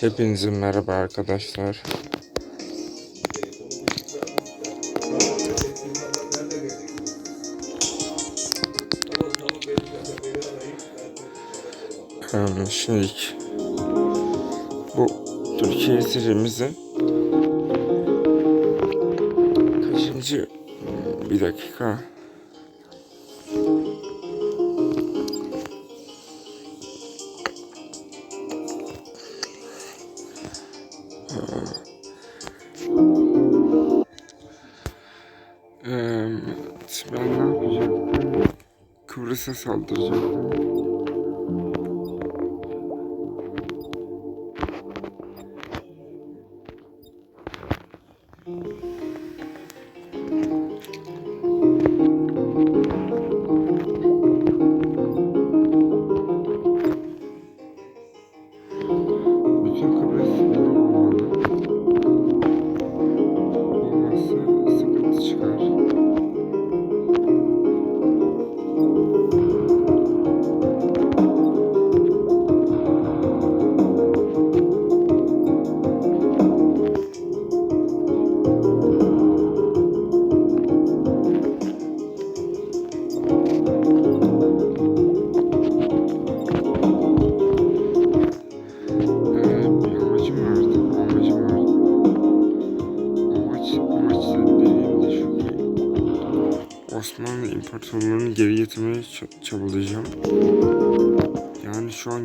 Hepinize merhaba arkadaşlar. Ee, Şimdi bu Türkiye serimizin kaçıncı bir dakika Kıbrıs'a saldıracaktım.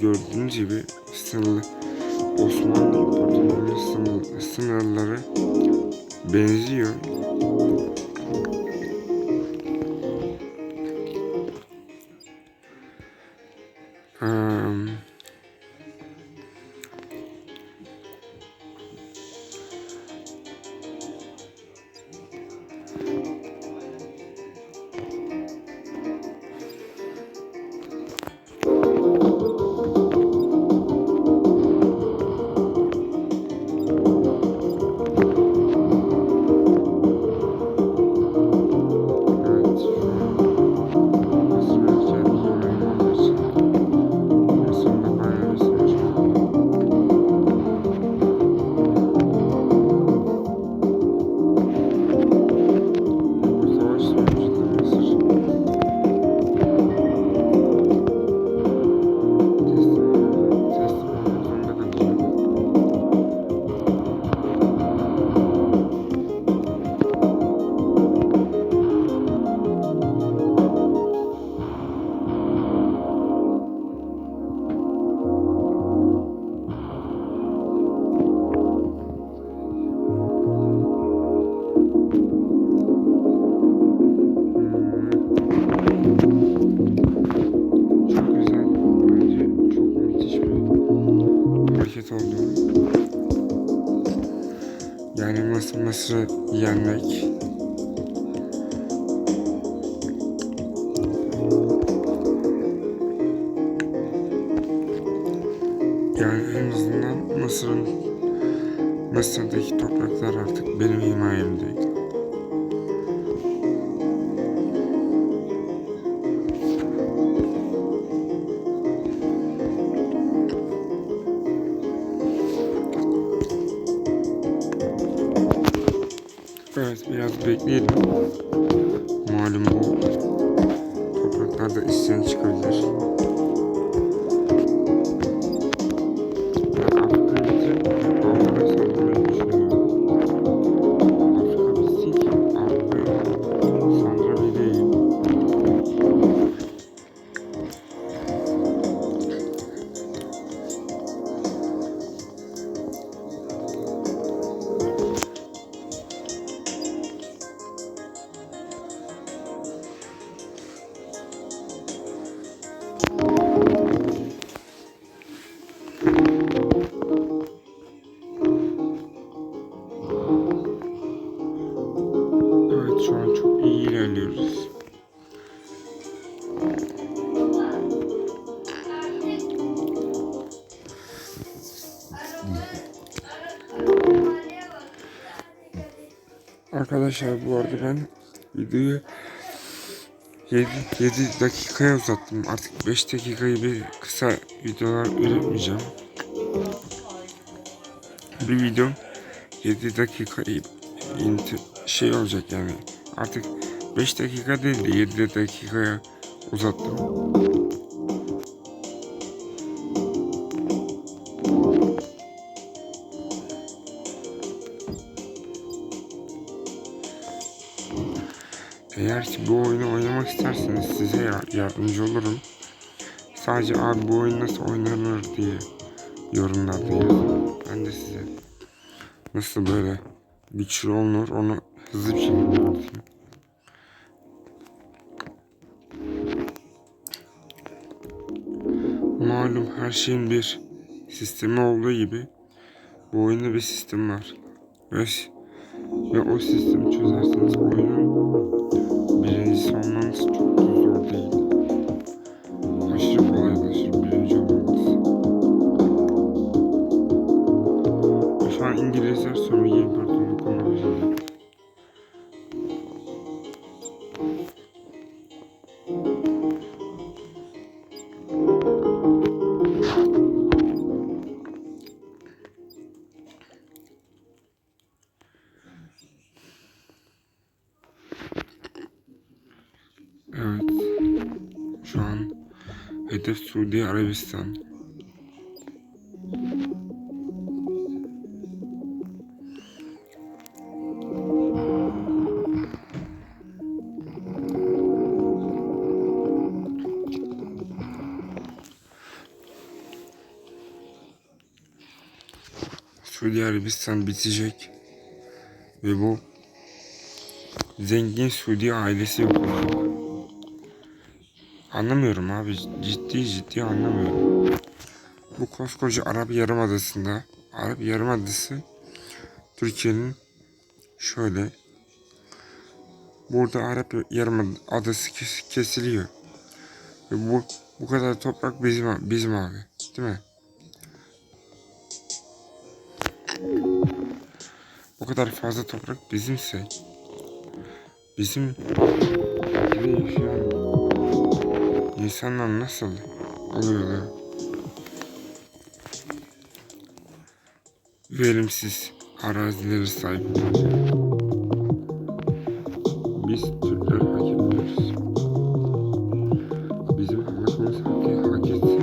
Gördüğünüz gibi sınırlı Osmanlı İmparatorluğu'nun sınır, sınırları benziyor. Yenmek. Bekleyelim. Arkadaşlar bu arada ben videoyu 7, 7 dakikaya uzattım. Artık 5 dakikayı bir kısa videolar üretmeyeceğim. bir video 7 dakika şey olacak yani. Artık 5 dakika değil de 7 dakikaya uzattım. Bu oyunu oynamak isterseniz size ya- yardımcı olurum. Sadece abi bu oyun nasıl oynanır diye yorumlarda yazın. Ben de size nasıl böyle güçlü olunur onu hızlı bir şekilde anlatayım. Malum her şeyin bir sistemi olduğu gibi bu oyunda bir sistem var. Ve, ve o sistemi çözerseniz oyunun hedef Suudi Arabistan. Suudi Arabistan bitecek ve bu zengin Suudi ailesi olacak. Anlamıyorum abi. Ciddi ciddi anlamıyorum. Bu koskoca Arap Yarımadası'nda Arap Yarımadası Türkiye'nin şöyle burada Arap Yarımadası kes- kesiliyor. Ve bu bu kadar toprak bizim bizim abi. Değil mi? Bu kadar fazla toprak bizimse bizim ülkede yaşayan İnsanlar nasıl oluyorlar? Verimsiz arazileri sahip. Biz Türkler hak etmiyoruz. Bizim halkımız hak, hak etse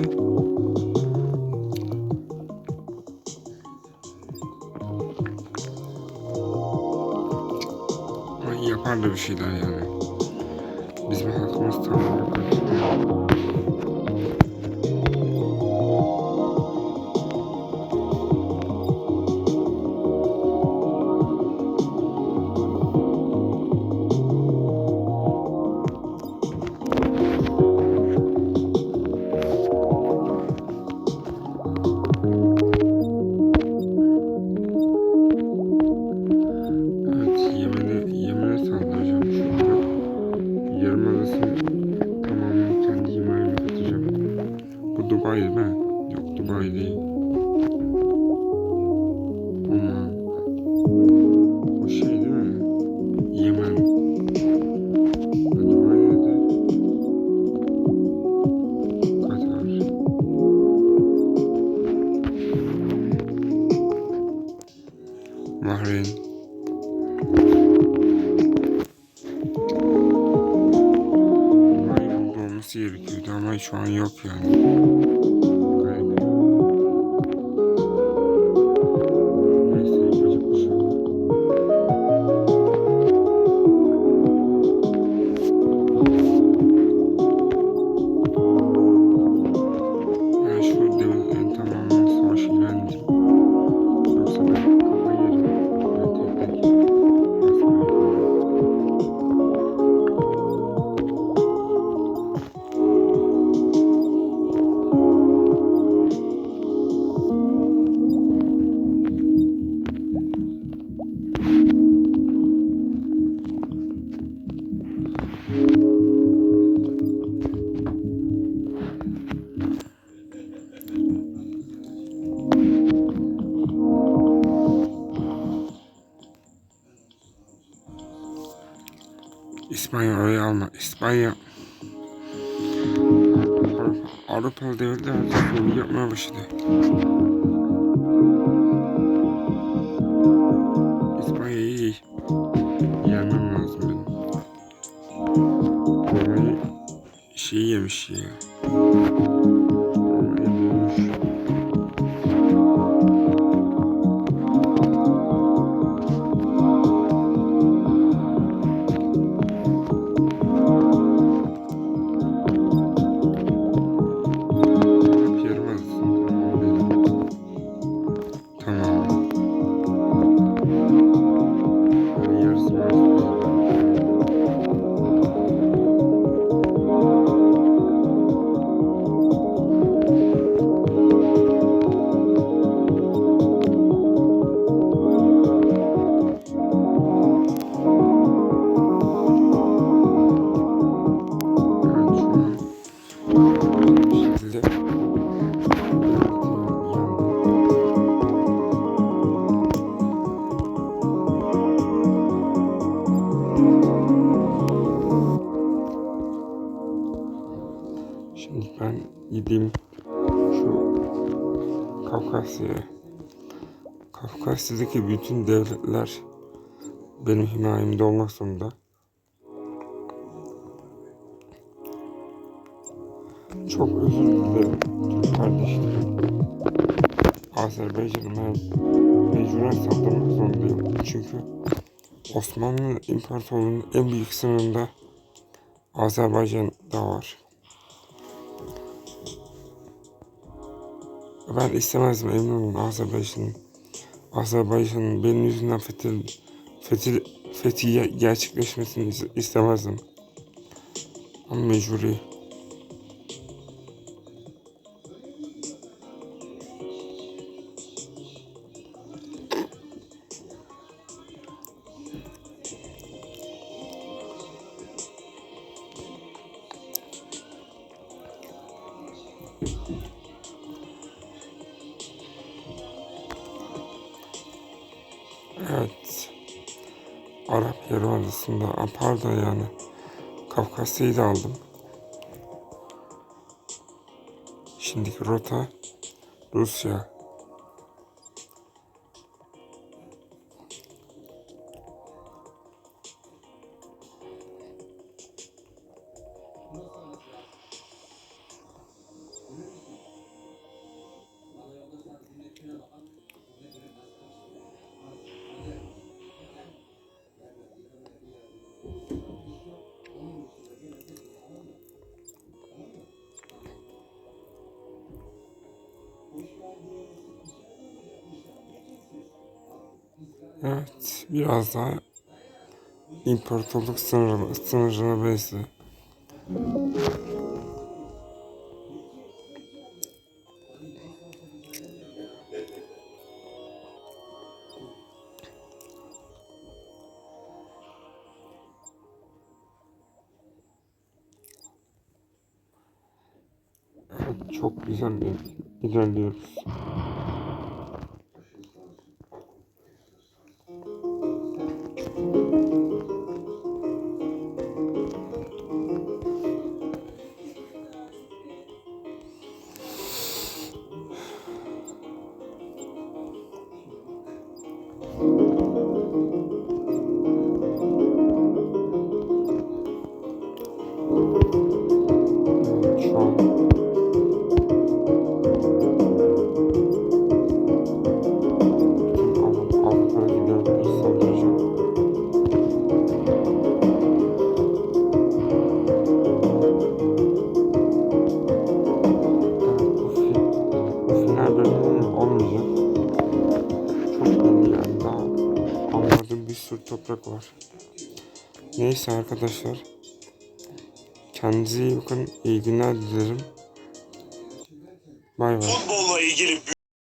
Ay, yapar da bir şeyler yani. Şu an yok yani. Avrupalı devletler artık bunu yapmaya başladı. İspanya'yı yenmem lazım benim. Roma'yı şeyi yemiş ya. Kafkasya'daki bütün devletler benim himayemde olmak zorunda. Çok özür dilerim Türk kardeşlerim. Azerbaycan'ı mecburen saldırmak zorundayım. Çünkü Osmanlı İmparatorluğu'nun en büyük sınırında Azerbaycan'da var. Ben istemezdim emin olun Azerbaycan'ın Azerbaycan'ın benim yüzümden fethi, fethi, fethi gerçekleşmesini is- istemezdim. Ama mecburi. Evet. Arap Yarımadası'nda, pardon yani Kafkasya'yı da aldım. Şimdiki rota Rusya. Evet, biraz daha imparatorluk sınırına benziyor. Evet, çok güzel bir ilerliyoruz. Arkadaşlar. Kendinize iyi bakın. İyi günler dilerim. Bay bay. Futbolla ilgili